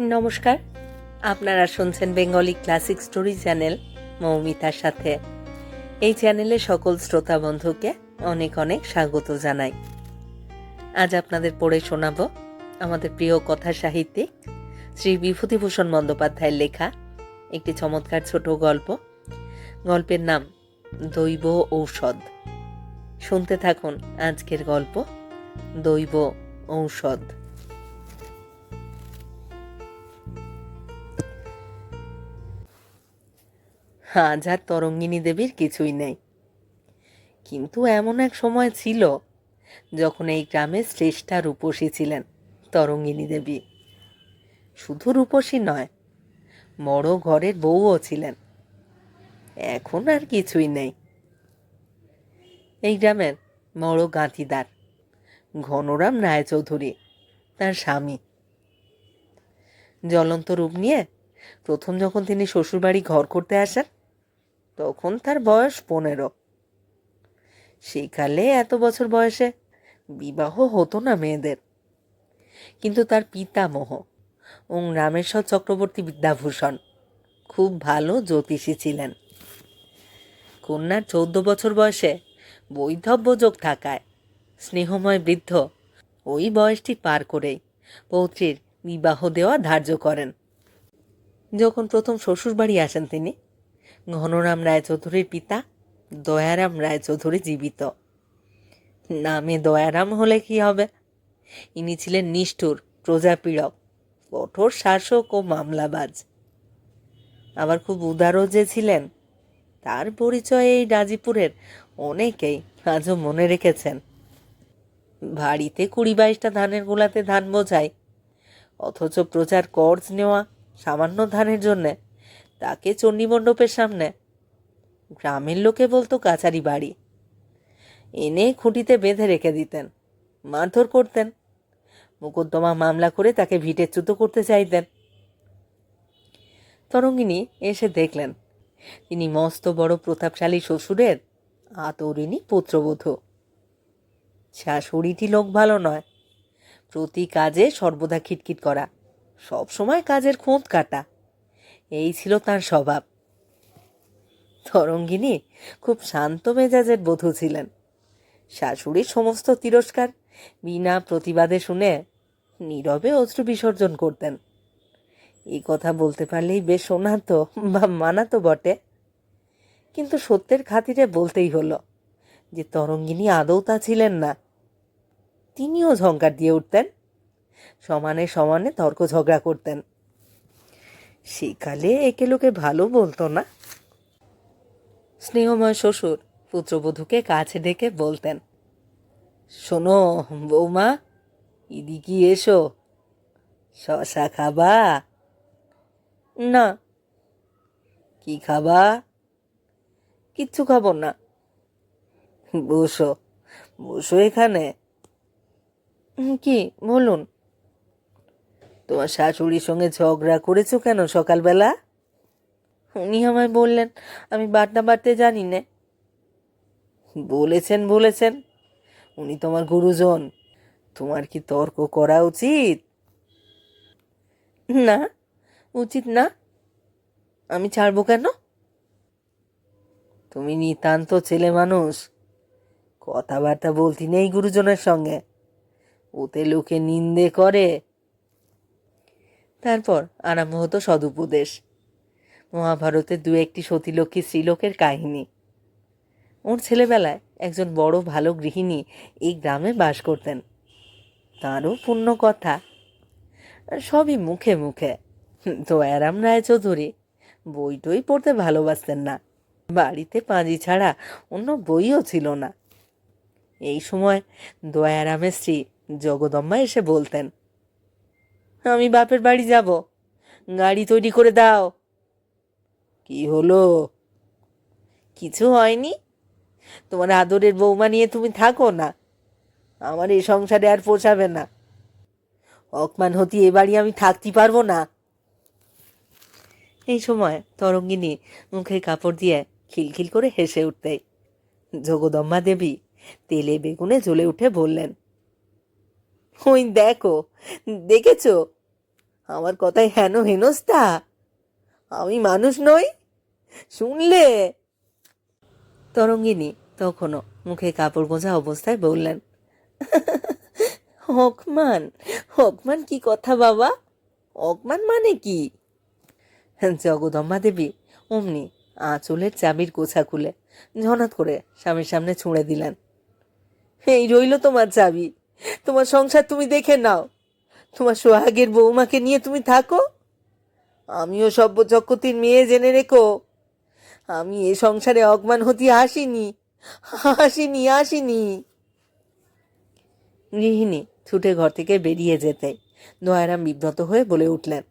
নমস্কার। আপনারা শুনছেন বেঙ্গলি ক্লাসিক স্টোরি চ্যানেল মৌমিতার সাথে। এই চ্যানেলে সকল শ্রোতা বন্ধুকে অনেক অনেক স্বাগত জানাই। আজ আপনাদের পড়ে শোনাব আমাদের প্রিয় কথা সাহিত্যিক শ্রী বিভূতিভূষণ বন্দ্যোপাধ্যায়ের লেখা একটি চমৎকার ছোট গল্প। গল্পের নাম দৈব ঔষধ। শুনতে থাকুন আজকের গল্প দৈব ঔষধ। আজ আর তরঙ্গিনী দেবীর কিছুই নেই। কিন্তু এমন এক সময় ছিল যখন এই গ্রামে শ্রেষ্ঠা রূপসী ছিলেন তরঙ্গিনী দেবী শুধু রূপসী নয়, বড় ঘরের বউও ছিলেন। এখন আর কিছুই নেই। এই গ্রামের বড় গাঁথিদার ঘনরাম রায়চৌধুরী, তার স্বামী। জ্বলন্ত রূপ নিয়ে প্রথম যখন তিনি শ্বশুরবাড়ি ঘর করতে আসেন তখন তার বয়স পনেরো। সেকালে এত বছর বয়সে বিবাহ হতো না মেয়েদের। কিন্তু তার পিতামহ ওং রামেশ্বর চক্রবর্তী বিদ্যাভূষণ খুব ভালো জ্যোতিষী ছিলেন। কন্যার চৌদ্দ বছর বয়সে বৈধব্য যোগ থাকায় স্নেহময় বৃদ্ধ ওই বয়সটি পার করেই পৌত্রীর বিবাহ দেওয়া ধার্য করেন। যখন প্রথম শ্বশুরবাড়ি আসেন তিনি ঘনরাম রায়চৌধুরীর পিতা, দয়ারাম রায়চৌধুরী জীবিত। নামে দয়ারাম হলে কি হবে? ইনি ছিলেন নিষ্ঠুর, প্রজাপীড়ক, কঠোর শাসক ও মামলাবাজ। আবার খুব উদারও যে ছিলেন, তার পরিচয় এই গাজীপুরের অনেকেই আজও মনে রেখেছেন। বাড়িতে কুড়ি বাইশটা ধানের গোলাতে ধান বোঝায়, অথচ প্রচার কর্জ নেওয়া সামান্য ধানের জন্যে তাকে চণ্ডীমণ্ডপের সামনে। গ্রামের লোকে বলতো কাছারি বাড়ি। এনে খুঁটিতে বেঁধে রেখে দিতেন, মারধর করতেন। মোকদ্দমা মামলা করে তাকে ভিটেচ্যুত করতে চাইতেন। তরঙ্গিনী এসে দেখলেন, তিনি মস্ত বড় প্রতাপশালী শ্বশুরের আতরিনী পুত্রবধূ। শাশুড়িটি লোক ভালো নয়, প্রতি কাজে সর্বদা খিটখিট করা সব সময় কাজের খোঁত কাটা। এই ছিল তার স্বভাব। তরঙ্গিনী খুব শান্ত মেজাজের বধূ ছিলেন। শাশুড়ির সমস্ত তিরস্কার বিনা প্রতিবাদে শুনে নীরবে অশ্রু বিসর্জন করতেন। এই কথা বলতে পারলেই বেশ শোনাতো বা মানাতো বটে। কিন্তু সত্যের খাতিরে বলতেই হলো যে তরঙ্গিনী আদৌ তা ছিলেন না। তিনিও ঝঙ্কার দিয়ে উঠতেন, সমানে সমানে তর্ক ঝগড়া করতেন। সেকালে একে লোকে ভালো বলতো না। স্নেহময় শ্বশুর পুত্রবধূকে কাছে ডেকে বলতেন, শোনো বৌমা ইদিকি এসো, শশা খাবা? না। কি খাবা? কিচ্ছু খাব না। বসো বসো এখানে। কি, বলুন। তোমার শাশুড়ির সঙ্গে ঝগড়া করেছ কেন সকালবেলা? উনি আমায় বললেন আমি বাটনা বাটতে জানি না। বলেছেন বলেছেন। উনি তোমার গুরুজন তোমার কি তর্ক করা উচিত? না উচিত না। আমি ছাড়বো কেন? তুমি নিতান্ত ছেলে মানুষ। কথাবার্তা বলতি নেই গুরুজনের সঙ্গে। ওতে লোকে নিন্দে করে। তারপর আরম্ভ হতো সদুপদেশ। মহাভারতের দু একটি সতীলক্ষ্মী স্ত্রীলোকের কাহিনী। ওর ছেলেবেলায় একজন বড় ভালো গৃহিণী এই গ্রামে বাস করতেন। তারও পূর্ণ কথা। সবই মুখে মুখে। দয়ারাম রায়চৌধুরী বই টই পড়তে ভালোবাসতেন না। বাড়িতে পাঁজি ছাড়া অন্য বইও ছিল না। এই সময় দয়ারামের স্ত্রী জগদম্মা এসে বলতেন আমি বাপের বাড়ি যাব। গাড়ি তৈরি করে দাও। কি হলো? কিছু হয়নি? তোমার আদরের বৌমা নিয়ে তুমি থাকো না। আমার এই সংসারে আর পোষাবে না। অকমান হতি, এ বাড়ি আমি থাকতে পারব না। এই সময় তরঙ্গিনী মুখে কাপড় দিয়ে খিলখিল করে হেসে উঠতে। জগদম্মা দেবী তেলে বেগুনে জ্বলে উঠে বললেন ওই দেখো, দেখেছ? আমার কথায় হেন হেনস্তা আমি মানুষ নই, শুনলে? তরঙ্গিনী তখনও মুখে কাপড় গোঁজা অবস্থায় বললেন হকমান হকমান কি কথা বাবা? হকমান মানে কি? জগদম্মা দেবী অমনি আঁচলের চাবির গোছা খুলে ঝনাত করে স্বামীর সামনে ছুঁড়ে দিলেন, এই রইল তোমার চাবি তোমার সংসার তুমি দেখে নাও। তোমার সোহাগের বৌমাকে নিয়ে তুমি থাকো। আমিও সভ্য চক্রতির মেয়ে জেনে রেখো। আমি এ সংসারে অজ্ঞান হতে আসিনি। আসিনি আসিনি। গৃহিণী ছুটে ঘর থেকে বেরিয়ে যেতে দয়ারাম বিব্রত হয়ে বলে উঠলেন,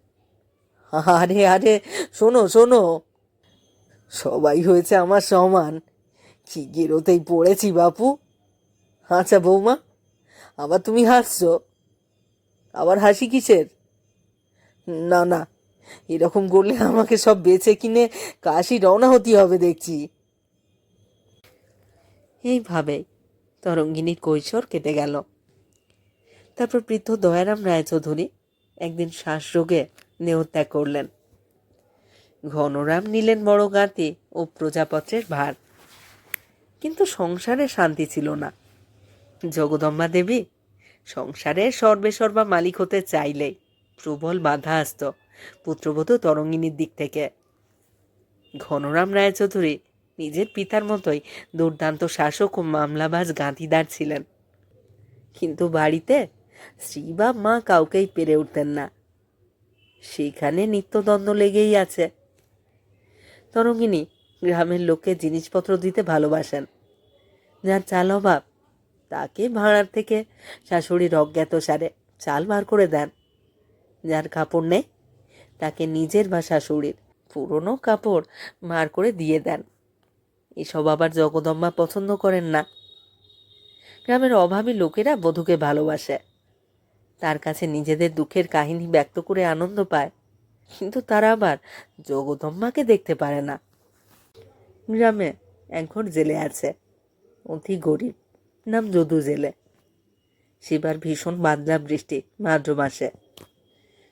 আরে আরে, শোনো শোনো। সবাই হয়েছে আমার সমান। কি গেরোতেই পড়েছি বাপু। আচ্ছা বৌমা আবার তুমি হাসছো? আবার হাসি কিসের? না না, এরকম করলে আমাকে সব বেছে কিনে কাশি রওনা হতে হবে দেখছি। এইভাবে তরঙ্গিনীর কৈশোর কেটে গেল। তারপর বৃদ্ধ দয়ারাম রায়চৌধুরী একদিন শ্বাসরোগে দেহত্যাগ করলেন। ঘনরাম নিলেন বড় গাঁতি ও প্রজাপত্রের ভার। কিন্তু সংসারে শান্তি ছিল না। জগদম্বা দেবী, সংসারে সর্বেসর্বা মালিক হতে চাইলেই প্রবল বাধা আসত পুত্রবধূ তরঙ্গিনীর দিক থেকে। ঘনরাম রায়চৌধুরী নিজের পিতার মতোই দুর্দান্ত শাসক ও মামলাবাজ গাঁথিদার ছিলেন। কিন্তু বাড়িতে স্ত্রী বা মা কাউকেই পেরে উঠতেন না। সেখানে নিত্যদ্বন্দ্ব লেগেই আছে। তরঙ্গিনী গ্রামের লোককে জিনিসপত্র দিতে ভালোবাসেন, যার চাল অভাব তাকে ভাঁড়ার থেকে শাশুড়ির অজ্ঞাত সারে চাল বার করে দেন। যার কাপড় নেই, তাকে নিজের বা শাশুড়ির পুরনো কাপড় বার করে দিয়ে দেন। এসব আবার জগদম্বা পছন্দ করেন না। গ্রামের অভাবী লোকেরা বধূকে ভালোবাসে। তার কাছে নিজেদের দুঃখের কাহিনী ব্যক্ত করে আনন্দ পায়। কিন্তু তারা আবার জগদম্বাকে দেখতে পারে না। গ্রামে এখন জেলে আছে। অতি গরিব। নাম যদু জেলে। সেবার ভীষণ বাদলা বৃষ্টি ভাদ্র মাসে।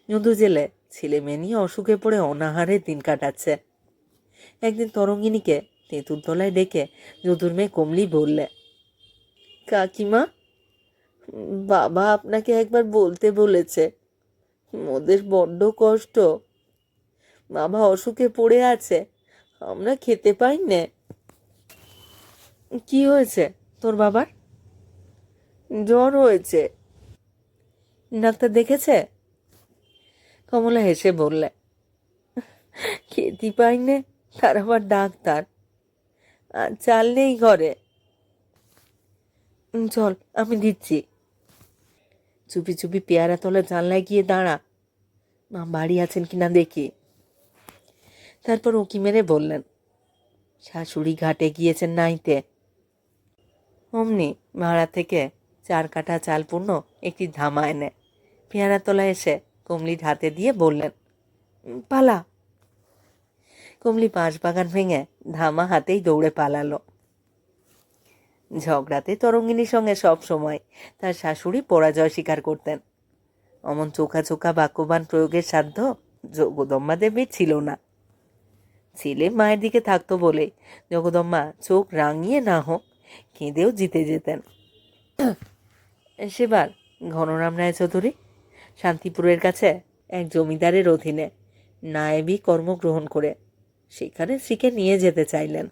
যদু জেলে, ছেলে মেয়ে নিয়ে অসুখে পড়ে অনাহারে দিন কাটাচ্ছে। একদিন তরঙ্গিনীকে তেঁতুর তলায় ডেকে যদুর মেয়ে কমলি বললে, কাকিমা, বাবা আপনাকে একবার বলতে বলেছে, ওদের বড্ড কষ্ট। বাবা অসুখে পড়ে আছে, আমরা খেতে পাই না কি হয়েছে তোর বাবার? জ্বর হয়েছে। ডাক্তার দেখেছে? কমলা হেসে বললে, খেতে পাই নে, তার আবার ডাক্তার। আর চাল নেই ঘরে। চল, আমি দিচ্ছি। চুপি চুপি পেয়ারা তলা জানলায় গিয়ে দাঁড়া। মা, বাড়ি আছেন কিনা দেখি। তারপর উকি মেরে বললেন, শাশুড়ি ঘাটে গিয়েছেন নাইতে। অমনি ভাড়া থেকে চার কাঠা চাল পূর্ণ একটি ধামা এনে। পেয়ারা তলায় এসে কমলির হাতে দিয়ে বললেন, পালা। কমলি বাঁশ বাগান ভেঙে ধামা হাতেই দৌড়ে পালালো। ঝগড়াতে তরঙ্গিনীর সঙ্গে সব সময় তার শাশুড়ি পরাজয় স্বীকার করতেন। অমন চোখা চোখা বাক্যবান প্রয়োগের সাধ্য জগদম্মা দেবীর ছিল না। ছেলে মায়ের দিকে থাকতো বলে জগদম্মা চোখ রাঙিয়ে না হোক কেঁদেও জিতে যেতেন। সেবার ঘনরাম রায়চৌধুরী, শান্তিপুরের কাছে এক জমিদারের অধীনে নায়েবি কর্মগ্রহণ করে সেখানে স্ত্রীকে নিয়ে যেতে চাইলেন।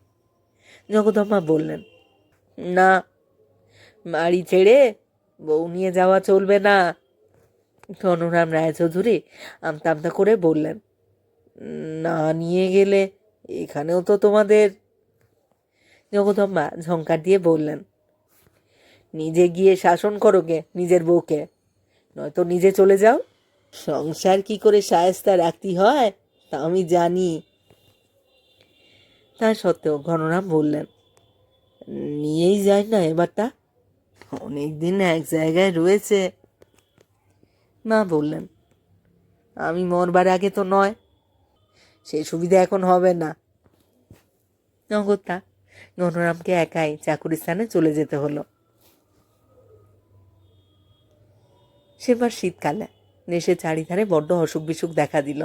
জগদম্মা বললেন, না, বাড়ি ছেড়ে বউ নিয়ে যাওয়া চলবে না। ধনুরাম রায়চৌধুরী আমতা আমতা করে বললেন, না নিয়ে গেলে এখানেও তো তোমাদের জগদম্বা ঝঙ্কার দিয়ে বললেন নিজে গিয়ে শাসন করো গে নিজের বউকে। নয়তো নিজে চলে যাও। সংসার কি করে সায়স্তা রাখতে হয়, তা আমি জানি। তা সত্ত্বেও ঘনরাম বললেন, নিয়েই যায় না এবারটা। অনেক দিন এক জায়গায় রয়েছে। মা বললেন, আমি মরবার আগে তো নয় সেই সুবিধা এখন হবে না। নগদটা ঘনরামকে একাই চাকুরি স্থানে চলে যেতে হলো। সেবার শীতকালে। দেশের চারিধারে বড্ড অসুখ বিসুখ দেখা দিল।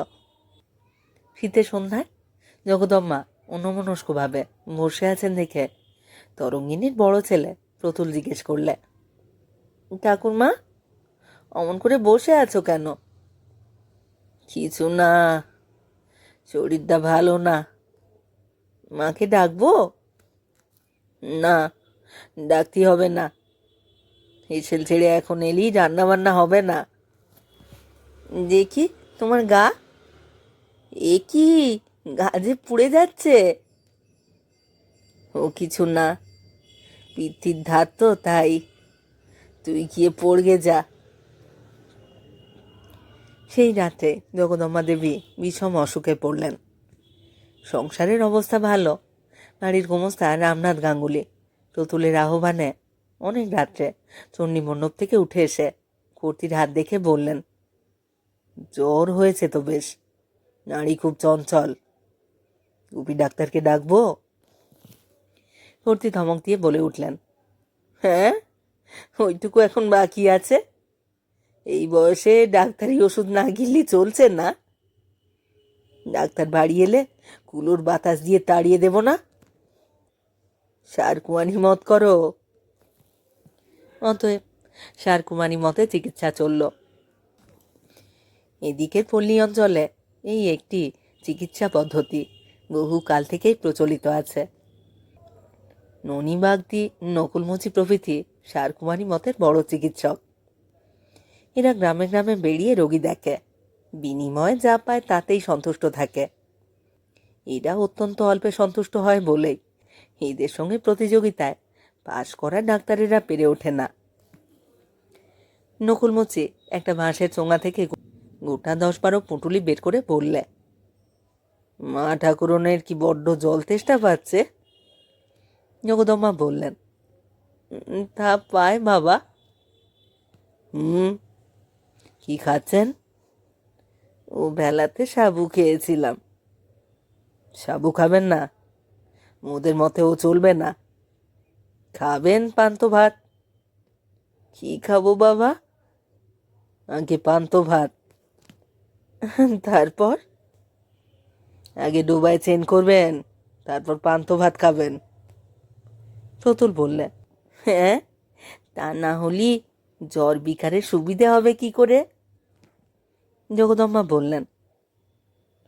শীতের সন্ধ্যায় জগদম্মা অন্যমনস্কভাবে বসে আছেন দেখে তরঙ্গিনীর বড় ছেলে প্রতুল জিজ্ঞেস করলে, ঠাকুরমা, অমন করে বসে আছো কেন? কিছু না, শরীরটা ভালো না। মাকে ডাকবো? না, ডাকতে হবে না। হেসেল ছেড়ে এখন এলি, রান্নাবান্না হবে না। দেখি তোমার গা। এ কি? গা যে পুড়ে যাচ্ছে। ও কিছু না। পিঠির ধার তো, তাই। তুই গিয়ে পড়গে যা। সেই রাতে জগদম্মা দেবী বিষম অসুখে পড়লেন। সংসারের অবস্থা ভালো। বাড়ির গোমস্তা রামনাথ গাঙ্গুলি। প্রতুলের আহ্বানে অনেক রাত্রে। চণ্ডী মণ্ডপ থেকে উঠে এসে কর্তির হাত দেখে বললেন, জ্বর হয়েছে তো বেশ। নারী খুব চঞ্চল। গুপি ডাক্তারকে ডাকবো? কর্তি ধমক দিয়ে বলে উঠলেন হ্যাঁ ওইটুকু এখন বাকি আছে। এই বয়সে ডাক্তারি ওষুধ না গিললে চলছে না। ডাক্তার বাড়ি এলে কুলোর বাতাস দিয়ে তাড়িয়ে দেব না। সারকুমানি মত করো। অতএব সারকুমানি মতে চিকিৎসা চলল। এদিকে পল্লী অঞ্চলে এই একটি চিকিৎসা পদ্ধতি বহুকাল থেকেই প্রচলিত আছে। ননিবাগদি নকুলমুচি প্রভৃতি সারকুমারী মতের বড় চিকিৎসক। এরা গ্রামে গ্রামে বেরিয়ে রোগী দেখে। বিনিময়ে যা পায় তাতেই সন্তুষ্ট থাকে। এরা অত্যন্ত অল্পে সন্তুষ্ট হয় বলেই এদের সঙ্গে প্রতিযোগিতায় পাশ করা ডাক্তারেরা পেরে ওঠে না। নকুলমুচি একটা বাঁশের চোঙা থেকে গোটা দশ বারো পুঁটুলি বের করে বললে, মা ঠাকুরনের কি বড্ড জল তেষ্টা পাচ্ছে? জগদম্মা বললেন তা পায় বাবা। হুম, কি খাচ্ছেন? ও বেলাতে সাবু খেয়েছিলাম। সাবু খাবেন না? ওদের মতে ও চলবে না? খাবেন পান্ত ভাত? কি খাব বাবা? আগে পান্ত ভাত। তারপর? আগে ডুবাই চেন করবেন, তারপর পান্ত ভাত খাবেন। প্রতুল বললে হ্যাঁ তা না হলি জ্বর বিকারের সুবিধে হবে কি করে? জগদম্মা বললেন,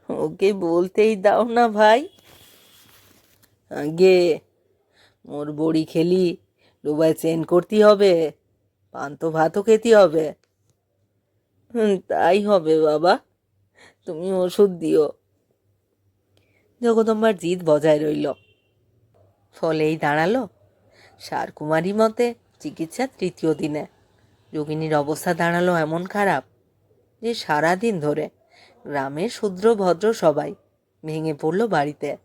ওকে বলতেই দাও না ভাই। আগে মোর বড়ি খেলি ডুবাই চেন করতে হবে, পান্তো ভাতও খেতে হবে। তাই হবে বাবা, তুমি ওষুধ দিও। জগদম্বার জিদ বজায় রইল। ফলেই দাঁড়াল সারকুমারী মতে চিকিৎসা তৃতীয় দিনে। যোগিনীর অবস্থা দাঁড়াল এমন খারাপ যে সারা দিন ধরে গ্রামের শূদ্র ভদ্র সবাই ভেঙে পড়ল বাড়িতে।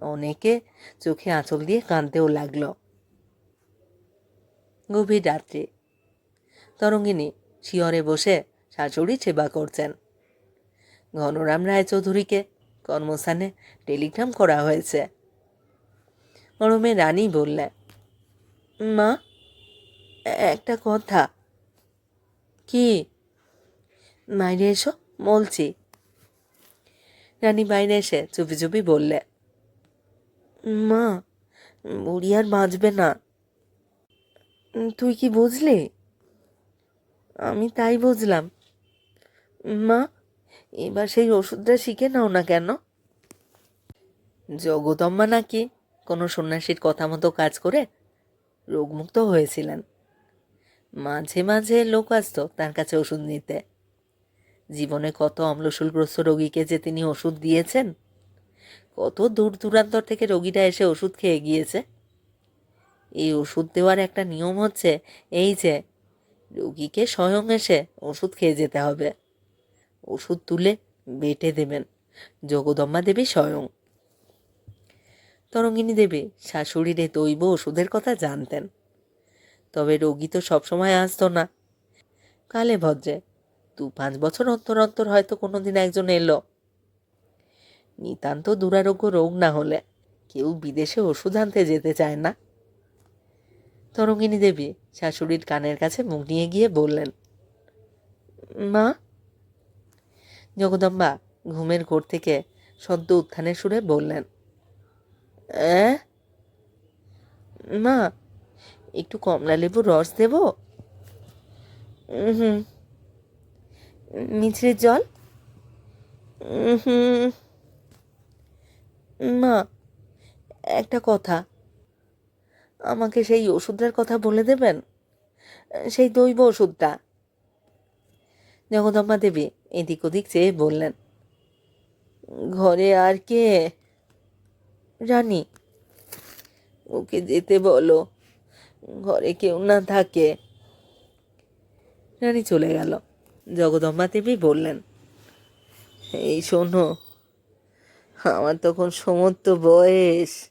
অনেকে চোখে আঁচল দিয়ে কাঁদতেও লাগল। গভীর রাত্রি। তরঙ্গিনী শিয়রে বসে শাশুড়ি সেবা করছেন। ঘনরাম রায়চৌধুরীকে কর্মস্থানে টেলিগ্রাম করা হয়েছে। মরমে রানী বললে মা, একটা কথা। কি? বাইরে এসো, বলছি। রানী বাইরে এসে চুপি চুপি বললে মা, বুড়ি আর বাঁচবে না। তুই কি বুঝলি? আমি তাই বুঝলাম। মা, এবার সেই ওষুধটা শিখে নাও না কেন? জগদম্মা নাকি কোনো সন্ন্যাসীর কথা মতো কাজ করে রোগমুক্ত হয়েছিলেন। মাঝে মাঝে লোক আসতো তার কাছে ওষুধ নিতে। জীবনে কত অম্লশূলগ্রস্ত রোগীকে যে তিনি ওষুধ দিয়েছেন কত দূর দূরান্তর থেকে রোগীরা এসে ওষুধ খেয়ে গিয়েছে। এই ওষুধ দেওয়ার একটা নিয়ম হচ্ছে এই যে, রোগীকে স্বয়ং এসে ওষুধ খেয়ে যেতে হবে। ওষুধ তুলে বেটে দেবেন। জগদম্মা দেবী স্বয়ং। তরঙ্গিনী দেবী, শাশুড়ির এই দৈব ওষুধের কথা জানতেন। তবে রোগী তো সবসময় আসতো না। কালে ভদ্রে দু পাঁচ বছর অন্তর অন্তর হয়তো কোনোদিন একজন এলো। নিতান্ত দুরারোগ্য রোগ না হলে কেউ বিদেশে ওষুধ আনতে যেতে চায় না। তরঙ্গিনী দেবী শাশুড়ির কানের কাছে মুখ নিয়ে গিয়ে বললেন, মা? জগদম্বা ঘুমের ঘোর থেকে সদ্য উত্থানের সুরে বললেন মা, একটু কমলা লেবুর রস দেব? হুম মিছরির জল? হুম মা, একটা কথা। আমাকে সেই ওষুধটার কথা বলে দেবেন? সেই দৈব ওষুধটা। জগদম্বা দেবী এদিক ওদিক চেয়ে বললেন, ঘরে আর কে? রানী, ওকে যেতে বলো। ঘরে কেউ না থাকে। রানী চলে গেল। জগদম্বা দেবী বললেন, এই শোনো আমার তখন সমস্ত বয়স।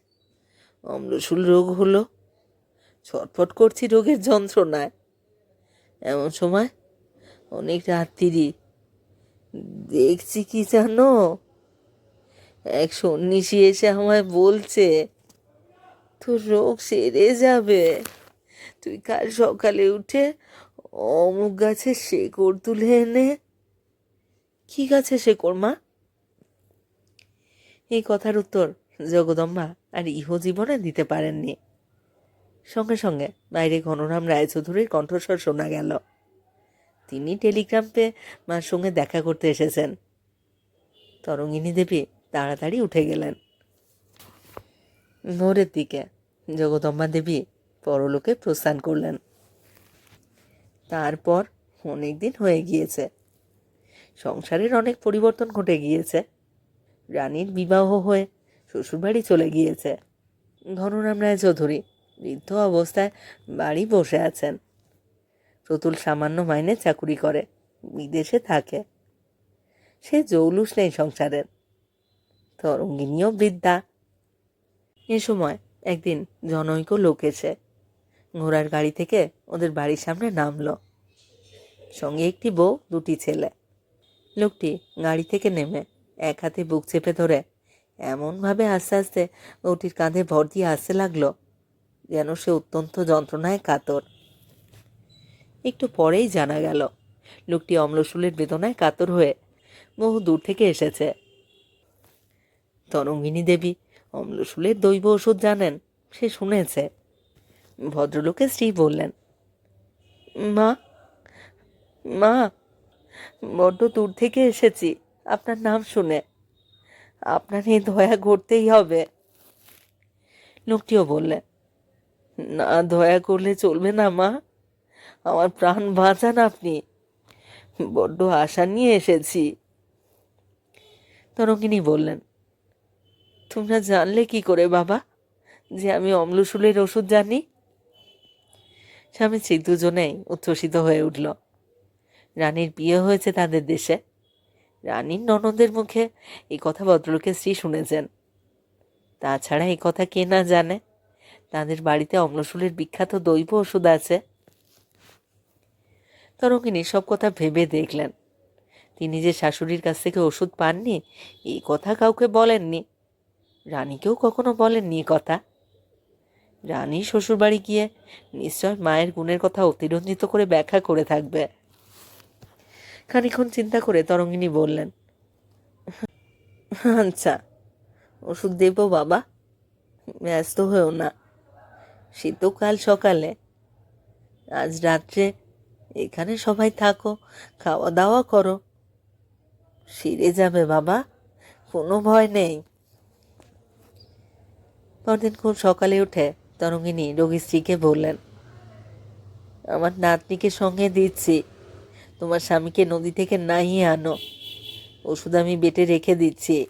অম্লশূল রোগ হলো। ছটফট করছি রোগের যন্ত্রণায়। এমন সময় অনেক রাত্রি। দেখছি কি জানো? এক সন্ন্যাসী এসে আমায় বলছে, তোর রোগ সেরে যাবে। তুই কাল সকালে উঠে অমুক গাছের শেকড় তুলে এনে কি গাছে শেকড়, মা? এই কথার উত্তর জগদম্বা আর ইহ জীবনে দিতে পারেননি। সঙ্গে সঙ্গে বাইরে ঘনরাম রায়চৌধুরীর কণ্ঠস্বর শোনা গেল। তিনি টেলিগ্রাম পেয়ে মার সঙ্গে দেখা করতে এসেছেন। তরঙ্গিনী দেবী তাড়াতাড়ি উঠে গেলেন। ভোরের দিকে জগদম্বা দেবী পরলোকে প্রস্থান করলেন। তারপর অনেক দিন হয়ে গিয়েছে। সংসারের অনেক পরিবর্তন ঘটে গিয়েছে। রানীর বিবাহ হয়ে শ্বশুরবাড়ি চলে গিয়েছে। ধনরাম রায় চৌধুরী বৃদ্ধ অবস্থায় বাড়ি বসে আছেন। প্রতুল সামান্য মাইনে চাকুরি করে, বিদেশে থাকে। সে জৌলুস নেই সংসারের। তরঙ্গিনীও বৃদ্ধা। এ সময় একদিন জনৈক লোক এসে ঘোড়ার গাড়ি থেকে ওদের বাড়ির সামনে নামলো। সঙ্গে একটি বউ, দুটি ছেলে। লোকটি গাড়ি থেকে নেমে এক হাতে বুক চেপে ধরে। এমনভাবে আস্তে আস্তে বউটির কাঁধে ভর দিয়ে আসতে লাগল, যেন সে অত্যন্ত যন্ত্রণায় কাতর। একটু পরেই জানা গেল, লোকটি অম্লশূলের বেদনায় কাতর হয়ে বহু দূর থেকে এসেছে। তরঙ্গিনী দেবী, অম্লশূলের দৈব ওষুধ জানেন, সে শুনেছে। ভদ্রলোকের স্ত্রী বললেন, মা মা, বড্ড দূর থেকে এসেছি। আপনার নাম শুনে। আপনার এই দয়া করতেই হবে। লোকটিও বললেন, না, দয়া করলে চলবে না, মা। আমার প্রাণ বাঁচান আপনি। বড্ড আশা নিয়ে এসেছি। তরঙ্গিনী বললেন, তোমরা জানলে কি করে, বাবা, যে আমি অম্লশূলের ওষুধ জানি? স্বামী দুজনেই উচ্ছ্বসিত হয়ে উঠল। রানীর বিয়ে হয়েছে তাদের দেশে। রানীর ননদের মুখে এই কথা ভদ্রলোকের স্ত্রী শুনেছেন। তাছাড়া এই কথা কে না জানে? তাদের বাড়িতে অম্লশূলের বিখ্যাত দৈব ওষুধ আছে। তরঙ্গিনী সব কথা ভেবে দেখলেন। তিনি যে শাশুড়ির কাছ থেকে ওষুধ পাননি এই কথা কাউকে বলেননি। রানীকেও কখনো বলেননি এ কথা। রানী শ্বশুরবাড়ি গিয়ে নিশ্চয় মায়ের গুণের কথা অতিরঞ্জিত করে ব্যাখ্যা করে থাকবে। খানিক্ষণ চিন্তা করে তরঙ্গিনী বললেন আচ্ছা ওষুধ দেব বাবা, ব্যস্ত হয়েও না। সে তো কাল সকালে, আজ রাত্রে এখানে সবাই থাকো খাওয়া দাওয়া করো। সিরে যাবে বাবা, কোনো ভয় নেই। পরদিন খুব সকালে উঠে তরঙ্গিনী রোগী স্ত্রীকে বললেন, আমার নাতনিকে সঙ্গে দিচ্ছি তোমার স্বামীকে নদী থেকে নাহিয়ে আনো। ওষুধ আমি বেটে রেখে দিচ্ছি।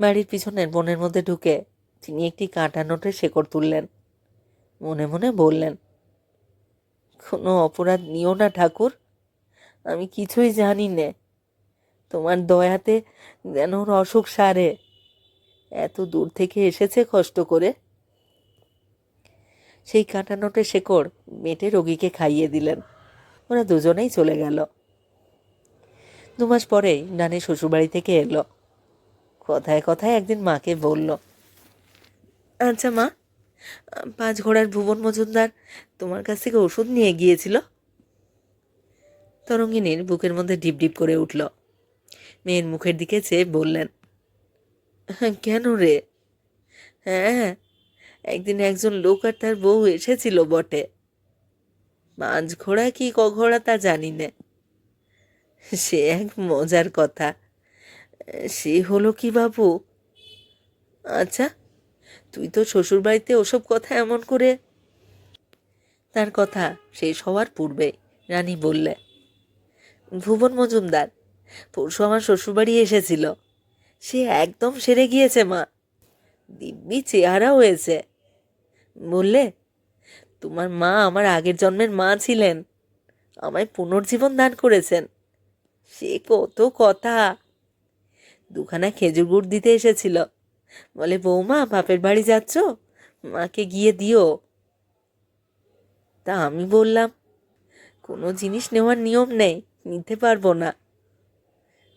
বাড়ির পিছনের বনের মধ্যে ঢুকে তিনি একটি কাঁটা নোটের শেকড় তুললেন। মনে মনে বললেন, কোনো অপরাধ নিও না ঠাকুর, আমি কিছুই জানি নে। তোমার দয়াতে যেন ওর অসুখ সারে। এত দূর থেকে এসেছে কষ্ট করে। সেই কাঁটা নোটের শেকড় মেটে রোগীকে খাইয়ে দিলেন। ওরা দুজনেই চলে গেল। দু মাস পরেই নানি শ্বশুরবাড়ি থেকে এলো। কথায় কথায় একদিন মাকে বলল আচ্ছা মা পাঁচ ঘোড়ার ভুবন মজুমদার তোমার কাছ থেকে ওষুধ নিয়ে গিয়েছিল? তরঙ্গিনীর বুকের মধ্যে ডিপ ডিপ করে উঠল। মেয়ের মুখের দিকে চেয়ে বললেন "হ্যাঁ, কেন রে? হ্যাঁ একদিন একজন লোক আর তার বউ এসেছিল বটে। মাঝ ঘোড়া কি ক ঘোড়া তা জানি না। সে এক মজার কথা। সে হলো কি বাবু? আচ্ছা তুই তো শ্বশুর বাড়িতে ওসব কথা এমন করে তার কথা শেষ হওয়ার পূর্বে রানী বললে, ভুবন মজুমদার, পরশু আমার শ্বশুরবাড়ি এসেছিল। সে একদম সেরে গিয়েছে মা। দিব্যি চেহারা হয়েছে। বললে তোমার মা আমার আগের জন্মের মা ছিলেন। আমায় পুনর্জীবন দান করেছেন। সে কত কথা। দুখানা খেজুর গুড় দিতে এসেছিল। বলে, বৌমা, বাপের বাড়ি যাচ্ছ? মাকে গিয়ে দিও। তা আমি বললাম, কোনো জিনিস নেওয়ার নিয়ম নেই, নিতে পারব না।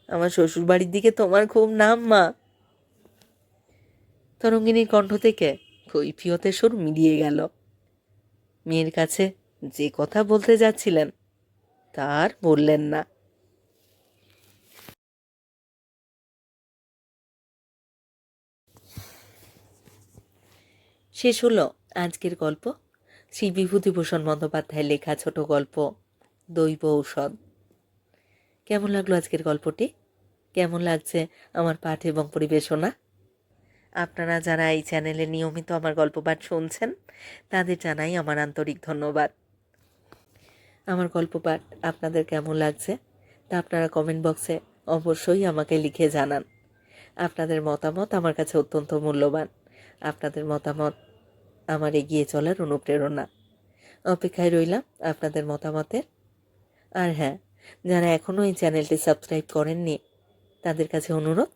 আমার শ্বশুর বাড়ির দিকে তোমার খুব নাম, মা। তরঙ্গিনীর কণ্ঠ থেকে কৈফিয়তের সুর মিলিয়ে গেল। মেয়ের কাছে যে কথা বলতে যাচ্ছিলেন, তার বললেন না। শেষ হলো আজকের গল্প। শ্রী বিভূতিভূষণ বন্দ্যোপাধ্যায়ের লেখা ছোট গল্প, দৈব ঔষধ। কেমন লাগল আজকের গল্পটি? কেমন লাগছে আমার পাঠ এবং পরিবেশনা? আপনারা যারা এই চ্যানেলে নিয়মিত আমার গল্প পাঠ শুনছেন, তাদের জানাই আমার আন্তরিক ধন্যবাদ। আমার গল্প পাঠ আপনাদের কেমন লাগছে, তা আপনারা কমেন্ট বক্সে অবশ্যই আমাকে লিখে জানান। আপনাদের মতামত আমার কাছে অত্যন্ত মূল্যবান। আপনাদের মতামত আমার এগিয়ে চলার অনুপ্রেরণা। অপেক্ষায় রইলাম আপনাদের মতামতের। আর হ্যাঁ যারা এখনও এই চ্যানেলটি সাবস্ক্রাইব করেননি, তাদের কাছে অনুরোধ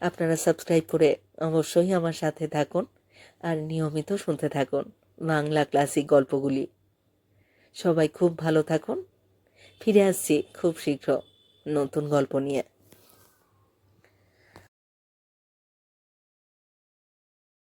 আপনারা সাবস্ক্রাইব করে অবশ্যই আমার সাথে থাকুন আর নিয়মিত শুনতে থাকুন বাংলা ক্লাসিক গল্পগুলি। সবাই খুব ভালো থাকুন। ফিরে আসছি খুব শীঘ্র নতুন গল্প নিয়ে।